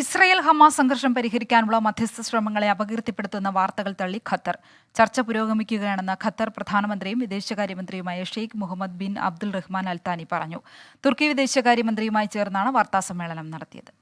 Israel Hamas സംഘർഷം പരിഹരിക്കാനുള്ള മധ്യസ്ഥ ശ്രമങ്ങളെ അപകീർത്തിപ്പെടുത്തുന്ന വാർത്തകൾ തള്ളി ഖത്തർ. ചർച്ച പുരോഗമിക്കുകയാണെന്ന് ഖത്തർ പ്രധാനമന്ത്രിയും വിദേശകാര്യമന്ത്രിയുമായ Sheikh Mohammed bin Abdul Rahman Al Thani പറഞ്ഞു. തുർക്കി വിദേശകാര്യമന്ത്രിയുമായി ചേർന്നാണ് വാർത്താസമ്മേളനം നടത്തിയത്.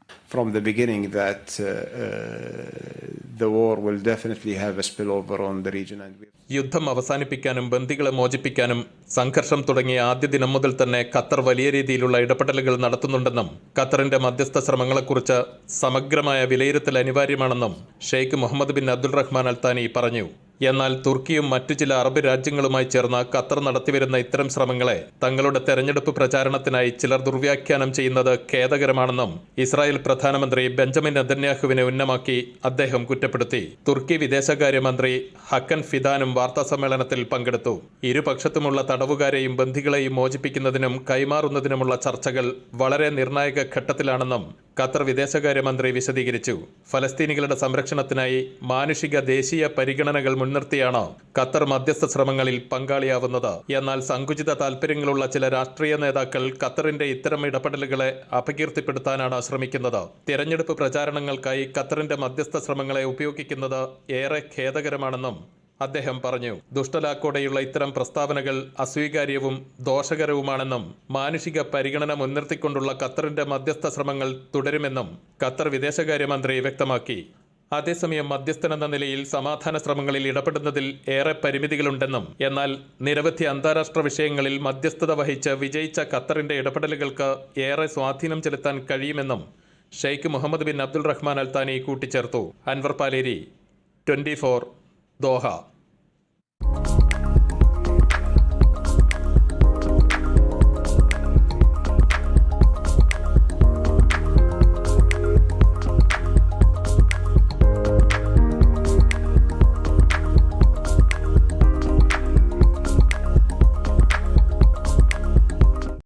യുദ്ധം അവസാനിപ്പിക്കാനും ബന്ദികളെ മോചിപ്പിക്കാനും സംഘർഷം തുടങ്ങിയ ആദ്യ ദിനം മുതൽ തന്നെ ഖത്തർ വലിയ രീതിയിലുള്ള ഇടപെടലുകൾ നടത്തുന്നുണ്ടെന്നും ഖത്തറിന്റെ മധ്യസ്ഥ ശ്രമങ്ങളെക്കുറിച്ച് സമഗ്രമായ വിലയിരുത്തൽ അനിവാര്യമാണെന്നും Sheikh Mohammed bin Abdul Rahman Al Thani പറഞ്ഞു. എന്നാൽ തുർക്കിയും മറ്റു ചില അറബ് രാജ്യങ്ങളുമായി ചേർന്ന് ഖത്തർ നടത്തിവരുന്ന ഇത്തരം ശ്രമങ്ങളെ തങ്ങളുടെ തെരഞ്ഞെടുപ്പ് പ്രചാരണത്തിനായി ചിലർ ദുർവ്യാഖ്യാനം ചെയ്യുന്നത് ഖേദകരമാണെന്നും ഇസ്രായേൽ പ്രധാനമന്ത്രി ബെഞ്ചമിൻ നെതന്യാഹുവിനെ ഉന്നമാക്കി അദ്ദേഹം കുറ്റപ്പെടുത്തി. തുർക്കി വിദേശകാര്യമന്ത്രി ഹക്കൻ ഫിദാനും വാർത്താസമ്മേളനത്തിൽ പങ്കെടുത്തു. ഇരുപക്ഷത്തുമുള്ള തടവുകാരെയും ബന്ധികളെയും മോചിപ്പിക്കുന്നതിനും കൈമാറുന്നതിനുമുള്ള ചർച്ചകൾ വളരെ നിർണായക ഘട്ടത്തിലാണെന്നും ഖത്തർ വിദേശകാര്യമന്ത്രി വിശദീകരിച്ചു. ഫലസ്തീനികളുടെ സംരക്ഷണത്തിനായി മാനുഷിക ദേശീയ പരിഗണനകൾ മുൻനിർത്തിയാണ് ഖത്തർ മധ്യസ്ഥ ശ്രമങ്ങളിൽ പങ്കാളിയാവുന്നത്. എന്നാൽ സങ്കുചിത താൽപര്യങ്ങളുള്ള ചില രാഷ്ട്രീയ നേതാക്കൾ ഖത്തറിന്റെ ഇത്തരം ഇടപെടലുകളെ അപകീർത്തിപ്പെടുത്താനാണ് ശ്രമിക്കുന്നത്. തിരഞ്ഞെടുപ്പ് പ്രചാരണങ്ങൾക്കായി ഖത്തറിന്റെ മധ്യസ്ഥ ശ്രമങ്ങളെ ഉപയോഗിക്കുന്നത് ഏറെ ഖേദകരമാണെന്നും അദ്ദേഹം പറഞ്ഞു. ദുഷ്ടലാക്കോടെയുള്ള ഇത്തരം പ്രസ്താവനകൾ അസ്വീകാര്യവും ദോഷകരവുമാണെന്നും മാനുഷിക പരിഗണന മുൻനിർത്തിക്കൊണ്ടുള്ള ഖത്തറിന്റെ മധ്യസ്ഥ ശ്രമങ്ങൾ തുടരുമെന്നും ഖത്തർ വിദേശകാര്യമന്ത്രി വ്യക്തമാക്കി. അതേസമയം മധ്യസ്ഥനെന്ന നിലയിൽ സമാധാന ശ്രമങ്ങളിൽ ഇടപെടുന്നതിൽ ഏറെ പരിമിതികളുണ്ടെന്നും എന്നാൽ നിരവധി അന്താരാഷ്ട്ര വിഷയങ്ങളിൽ മധ്യസ്ഥത വഹിച്ച് വിജയിച്ച ഖത്തറിന്റെ ഇടപെടലുകൾക്ക് ഏറെ സ്വാധീനം ചെലുത്താൻ കഴിയുമെന്നും Sheikh Mohammed bin Abdul Rahman Al Thani കൂട്ടിച്ചേർത്തു. Anwar Paleri twenty Doha